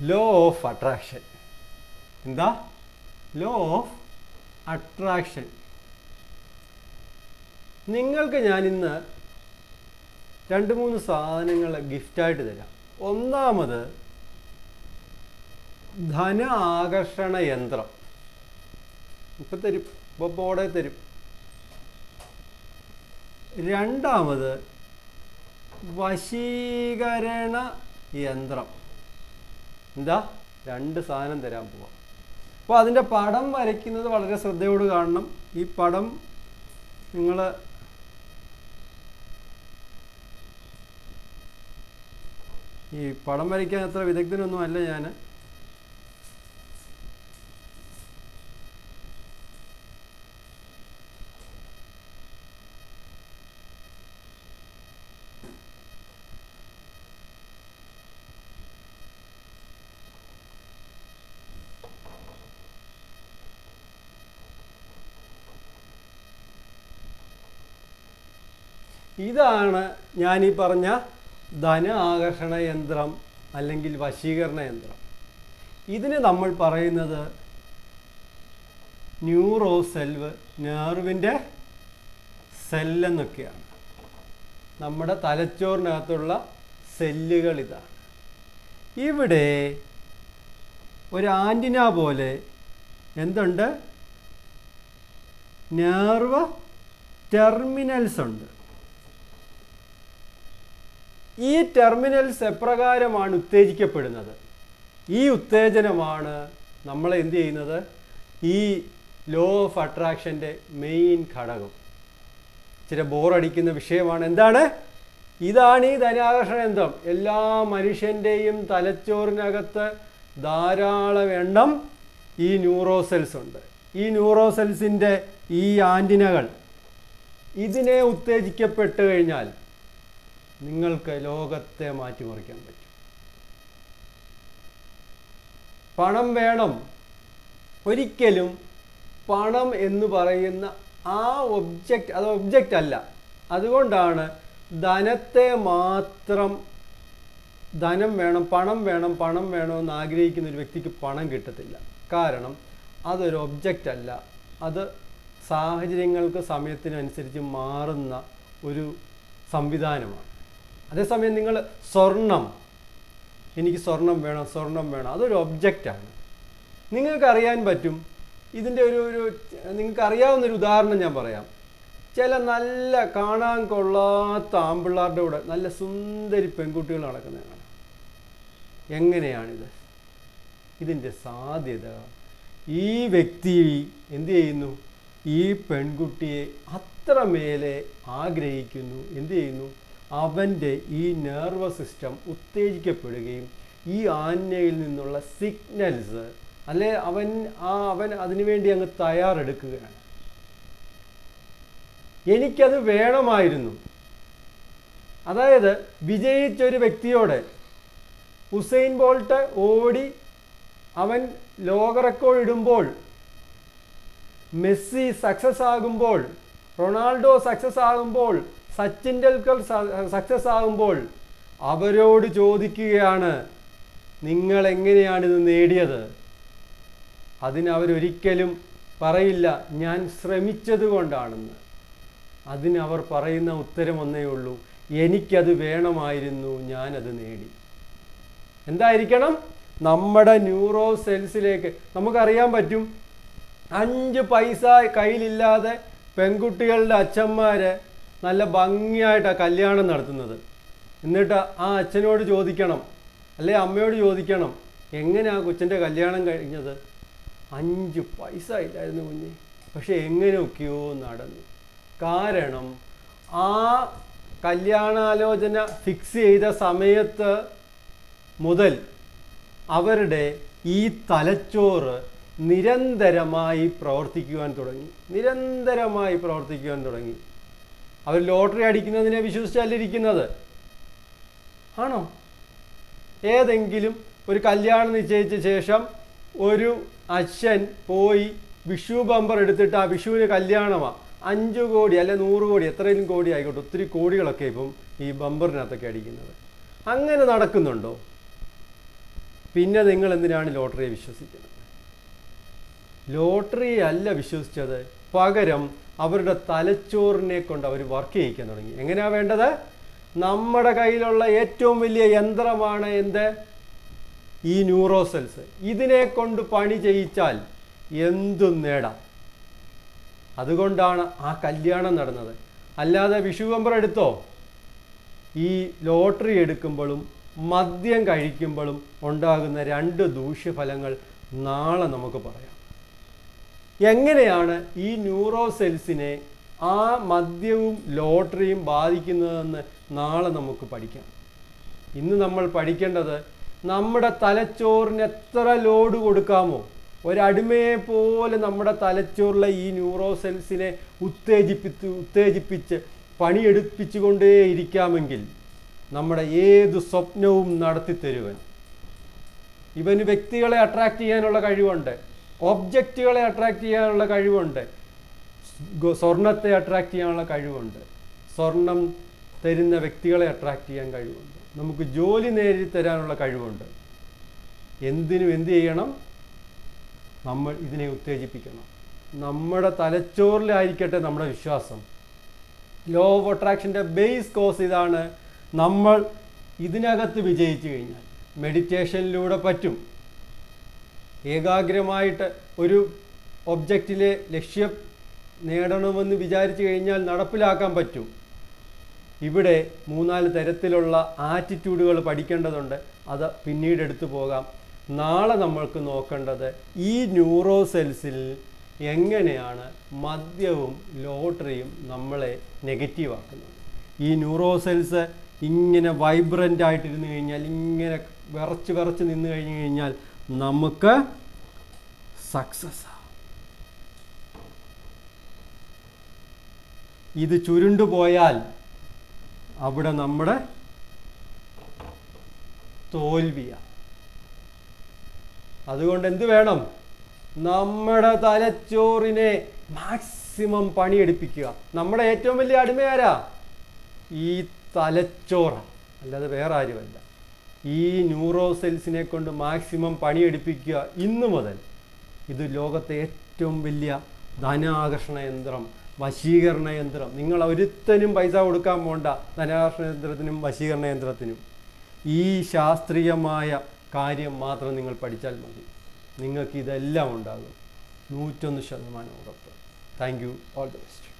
Law of attraction എന്താ? Law of attraction നിങ്ങൾക്ക് ഞാൻ ഇന്ന് രണ്ട് മൂന്ന് സാധനങ്ങൾ ഗിഫ്റ്റായിട്ട് തരാം. ഒന്നാമത് ധന ആകർഷണ യന്ത്രം. ഇപ്പം തരും. ഇപ്പോൾ ബോർഡേ തരും. രണ്ടാമത് വശീകരണ യന്ത്രം. എന്താ? രണ്ട് സാധനം തരാൻ പോവാം. അപ്പോൾ അതിന്റെ പടം വരയ്ക്കുന്നത് വളരെ ശ്രദ്ധയോട് കാണണം. ഈ പടം നിങ്ങൾ ഈ പടം വരയ്ക്കാൻ അത്ര വിദഗ്ധനൊന്നും അല്ല ഞാൻ ഇതാണ് ഞാനീ പറഞ്ഞ ധന ആകർഷണ യന്ത്രം അല്ലെങ്കിൽ വശീകരണ യന്ത്രം. ഇതിന് നമ്മൾ പറയുന്നത് ന്യൂറോ സെൽവ് നെർവിന്റെ സെല്ലെന്നൊക്കെയാണ് നമ്മുടെ തലച്ചോറിനകത്തുള്ള സെല്ലുകൾ ഇതാണ്. ഇവിടെ ഒരു ആന്റിന പോലെ എന്തുണ്ട്? നെർവ് ടെർമിനൽസ് ഉണ്ട്. ഈ ടെർമിനൽസ് എപ്രകാരമാണ് ഉത്തേജിക്കപ്പെടുന്നത്? ഈ ഉത്തേജനമാണ് നമ്മളെ എന്ത് ചെയ്യുന്നത്? ഈ ലോ ഓഫ് അട്രാക്ഷന്റെ മെയിൻ ഘടകം. ചില ബോറടിക്കുന്ന വിഷയമാണ്. എന്താണ്? ഇതാണ് ഈ ധനാകർഷണ യന്ത്രം. എല്ലാ മനുഷ്യന്റെയും തലച്ചോറിനകത്ത് ധാരാളം എണ്ണം ഈ ന്യൂറോ സെൽസ് ഉണ്ട്. ഈ ന്യൂറോ സെൽസിന്റെ ഈ ആന്റിനകൾ ഇതിനെ ഉത്തേജിക്കപ്പെട്ട് കഴിഞ്ഞാൽ നിങ്ങൾക്ക് ലോകത്തെ മാറ്റിമറിക്കാൻ പറ്റും. പണം വേണം. ഒരിക്കലും പണം എന്ന് പറയുന്ന ആ ഒബ്ജക്റ്റ് അത് ഒബ്ജക്റ്റ് അല്ല. അതുകൊണ്ടാണ് ധനത്തെ മാത്രം ധനം വേണം പണം വേണം പണം വേണമെന്ന് ആഗ്രഹിക്കുന്ന ഒരു വ്യക്തിക്ക് പണം കിട്ടത്തില്ല. കാരണം അതൊരു ഒബ്ജക്റ്റ് അല്ല. അത് സാഹചര്യങ്ങൾക്ക് സമയത്തിനനുസരിച്ച് മാറുന്ന ഒരു സംവിധാനമാണ്. അതേസമയം നിങ്ങൾ സ്വർണം എനിക്ക് സ്വർണം വേണം സ്വർണം വേണം അതൊരു ഒബ്ജക്റ്റാണ് നിങ്ങൾക്കറിയാൻ പറ്റും ഇതിന്റെ ഒരു ഒരു നിങ്ങൾക്ക് അറിയാവുന്നൊരു ഉദാഹരണം ഞാൻ പറയാം. ചില നല്ല കാണാൻ കൊള്ളാത്ത ആമ്പിള്ളാരുടെ കൂടെ നല്ല സുന്ദരി പെൺകുട്ടികൾ നടക്കുന്നത് കാണാം. എങ്ങനെയാണിത്? ഇതിന്റെ സാധ്യത ഈ വ്യക്തി എന്തു ചെയ്യുന്നു? ഈ പെൺകുട്ടിയെ അത്രമേലെ ആഗ്രഹിക്കുന്നു എന്തു ചെയ്യുന്നു? അവന്റെ ഈ നെർവസ് സിസ്റ്റം ഉത്തേജിക്കപ്പെടുകയും ഈ ആനയിൽ നിന്നുള്ള സിഗ്നൽസ് അല്ലെ അവൻ ആ അവൻ അതിനുവേണ്ടി അങ്ങ് തയ്യാറെടുക്കുകയാണ്. എനിക്കത് വേണമായിരുന്നു. അതായത് വിജയിച്ചൊരു വ്യക്തിയോടെ ഹുസൈൻ ബോൾട്ട് ഓടി അവൻ ലോക റെക്കോർഡ് ഇടുമ്പോൾ മെസ്സി സക്സസ് ആകുമ്പോൾ റൊണാൾഡോ സക്സസ് ആകുമ്പോൾ സച്ചിൻ ടെൽക്കർ സക്സസ് ആകുമ്പോൾ അവരോട് ചോദിക്കുകയാണ് നിങ്ങൾ എങ്ങനെയാണ് എങ്ങനെയാണിത് നേടിയത് അതിനവരൊരിക്കലും പറയില്ല ഞാൻ ശ്രമിച്ചത് കൊണ്ടാണെന്ന്. അതിനവർ പറയുന്ന ഉത്തരം ഒന്നേ ഉള്ളൂ എനിക്കത് വേണമായിരുന്നു ഞാനത് നേടി. എന്തായിരിക്കണം? നമ്മുടെ ന്യൂറോ സെൽസിലേക്ക് നമുക്കറിയാൻ പറ്റും അഞ്ച് പൈസ കയ്യിലില്ലാതെ പെൺകുട്ടികളുടെ അച്ഛന്മാര് നല്ല ഭംഗിയായിട്ടാണ് കല്യാണം നടത്തുന്നത്. എന്നിട്ട് ആ അച്ഛനോട് ചോദിക്കണം അല്ലെ അമ്മയോട് ചോദിക്കണം എങ്ങനെ ആ കൊച്ചിന്റെ കല്യാണം കഴിഞ്ഞത്? അഞ്ച് പൈസ ഇല്ലായിരുന്നു കുഞ്ഞ്. പക്ഷെ എങ്ങനെയൊക്കെയോ നടന്നു. കാരണം ആ കല്യാണാലോചന ഫിക്സ് ചെയ്ത സമയത്ത് മുതൽ അവരുടെ ഈ തലച്ചോറ് നിരന്തരമായി പ്രവർത്തിക്കുവാൻ തുടങ്ങി. നിരന്തരമായി പ്രവർത്തിക്കുവാൻ തുടങ്ങി. അവർ ലോട്ടറി അടിക്കുന്നതിനെ വിശ്വസിച്ചല്ല ഇരിക്കുന്നത്? ആണോ? ഏതെങ്കിലും ഒരു കല്യാണം നിശ്ചയിച്ച ശേഷം ഒരു അച്ഛൻ പോയി വിഷു ബമ്പർ എടുത്തിട്ട് ആ വിഷുവിന് കല്യാണമാണ് അഞ്ച് കോടി അല്ലെ നൂറ് കോടി എത്രയും കോടി ആയിക്കോട്ടെ. ഒത്തിരി കോടികളൊക്കെ ഇപ്പം ഈ ബമ്പറിനകത്തൊക്കെ അടിക്കുന്നത്. അങ്ങനെ നടക്കുന്നുണ്ടോ? പിന്നെ നിങ്ങൾ എന്തിനാണ് ലോട്ടറിയെ വിശ്വസിക്കുന്നത്? ലോട്ടറി അല്ല വിശ്വസിച്ചത്. പകരം അവരുടെ തലച്ചോറിനെ കൊണ്ട് അവർ വർക്ക് ചെയ്യിക്കാൻ തുടങ്ങി. എങ്ങനെയാ വേണ്ടത്? നമ്മുടെ കയ്യിലുള്ള ഏറ്റവും വലിയ യന്ത്രമാണ് എന്ത്? ഈ ന്യൂറോ സെൽസ് ഇതിനെ കൊണ്ട് പണി ചെയ്യിച്ചാൽ എന്തും നേടാം. അതുകൊണ്ടാണ് ആ കല്യാണം നടന്നത്. അല്ലാതെ വിഷു കമ്പർ എടുത്തോ? ഈ ലോട്ടറി എടുക്കുമ്പോഴും മദ്യം കഴിക്കുമ്പോഴും ഉണ്ടാകുന്ന രണ്ട് ദൂഷ്യഫലങ്ങൾ നാളെ നമുക്ക് പറയാം. എങ്ങനെയാണ് ഈ ന്യൂറോ സെൽസിനെ ആ മദ്യവും ലോട്ടറിയും ബാധിക്കുന്നതെന്ന് നാളെ നമുക്ക് പഠിക്കാം. ഇന്ന് നമ്മൾ പഠിക്കേണ്ടത് നമ്മുടെ തലച്ചോറിന് എത്ര ലോഡ് കൊടുക്കാമോ ഒരടിമയെ പോലെ നമ്മുടെ തലച്ചോറിലെ ഈ ന്യൂറോ സെൽസിനെ ഉത്തേജിപ്പിച്ച് ഉത്തേജിപ്പിച്ച് പണിയെടുപ്പിച്ചുകൊണ്ടേയിരിക്കാമെങ്കിൽ നമ്മുടെ ഏത് സ്വപ്നവും നടത്തി നടത്തിത്തരുവൻ. ഇവന് വ്യക്തികളെ അട്രാക്റ്റ് ചെയ്യാനുള്ള കഴിവുണ്ട്. ഒബ്ജക്റ്റുകളെ അട്രാക്റ്റ് ചെയ്യാനുള്ള കഴിവുണ്ട്. സ്വർണത്തെ അട്രാക്റ്റ് ചെയ്യാനുള്ള കഴിവുണ്ട്. സ്വർണം തരുന്ന വ്യക്തികളെ അട്രാക്റ്റ് ചെയ്യാൻ കഴിവുണ്ട്. നമുക്ക് ജോലി നേടി തരാനുള്ള കഴിവുണ്ട്. എന്തിനും എന്ത് ചെയ്യണം? നമ്മൾ ഇതിനെ ഉത്തേജിപ്പിക്കണം. നമ്മുടെ തലച്ചോറിലായിരിക്കട്ടെ നമ്മുടെ വിശ്വാസം. ലോ ഓഫ് അട്രാക്ഷന്റെ ബേസ് കോസ് ഇതാണ് നമ്മൾ ഇതിനകത്ത് വിജയിച്ചു കഴിഞ്ഞാൽ. മെഡിറ്റേഷനിലൂടെ പറ്റും. ഏകാഗ്രമായിട്ട് ഒരു ഒബ്ജക്റ്റിലെ ലക്ഷ്യം നേടണമെന്ന് വിചാരിച്ചു കഴിഞ്ഞാൽ നടപ്പിലാക്കാൻ പറ്റും. ഇവിടെ മൂന്നാൽ തരത്തിലുള്ള ആറ്റിറ്റ്യൂഡുകൾ പഠിക്കേണ്ടതുണ്ട്. അത് പിന്നീട് എടുത്തു പോകാം. നാളെ നമ്മൾക്ക് നോക്കേണ്ടത് ഈ ന്യൂറോ സെൽസിൽ എങ്ങനെയാണ് മദ്യവും ലോട്ടറിയും നമ്മളെ നെഗറ്റീവ് ആക്കുന്നത് ഈ ന്യൂറോ സെൽസ് ഇങ്ങനെ വൈബ്രന്റ് ആയിട്ടിരുന്ന് കഴിഞ്ഞാൽ ഇങ്ങനെ വിറച്ച് വിറച്ച് നിന്ന് കഴിഞ്ഞ് കഴിഞ്ഞാൽ നമുക്ക് സക്സസ് ഇത് ചുരുണ്ടുപോയാൽ അവിടെ നമ്മുടെ തോൽവിയാണ് അതുകൊണ്ട് എന്ത് വേണം? നമ്മുടെ തലച്ചോറിനെ മാക്സിമം പണിയെടുപ്പിക്കുക. നമ്മുടെ ഏറ്റവും വലിയ അടിമയാരാ? ഈ തലച്ചോറ. അല്ലാതെ വേറെ ആരുമല്ല. ഈ ന്യൂറോ സെൽസിനെ കൊണ്ട് മാക്സിമം പണിയെടുപ്പിക്കുക ഇന്ന് മുതൽ ഇത് ലോകത്തെ ഏറ്റവും വലിയ ധനാകർഷണ യന്ത്രം വശീകരണ യന്ത്രം. നിങ്ങൾ ഒരുത്തനും പൈസ കൊടുക്കാൻ പോണ്ട ധനാകർഷണ യന്ത്രത്തിനും വശീകരണ യന്ത്രത്തിനും. ഈ ശാസ്ത്രീയമായ കാര്യം മാത്രം നിങ്ങൾ പഠിച്ചാൽ മതി. നിങ്ങൾക്ക് ഇതെല്ലാം ഉണ്ടാകും. നൂറ്റൊന്ന് ശതമാനം ഉറപ്പ്. Thank you all the best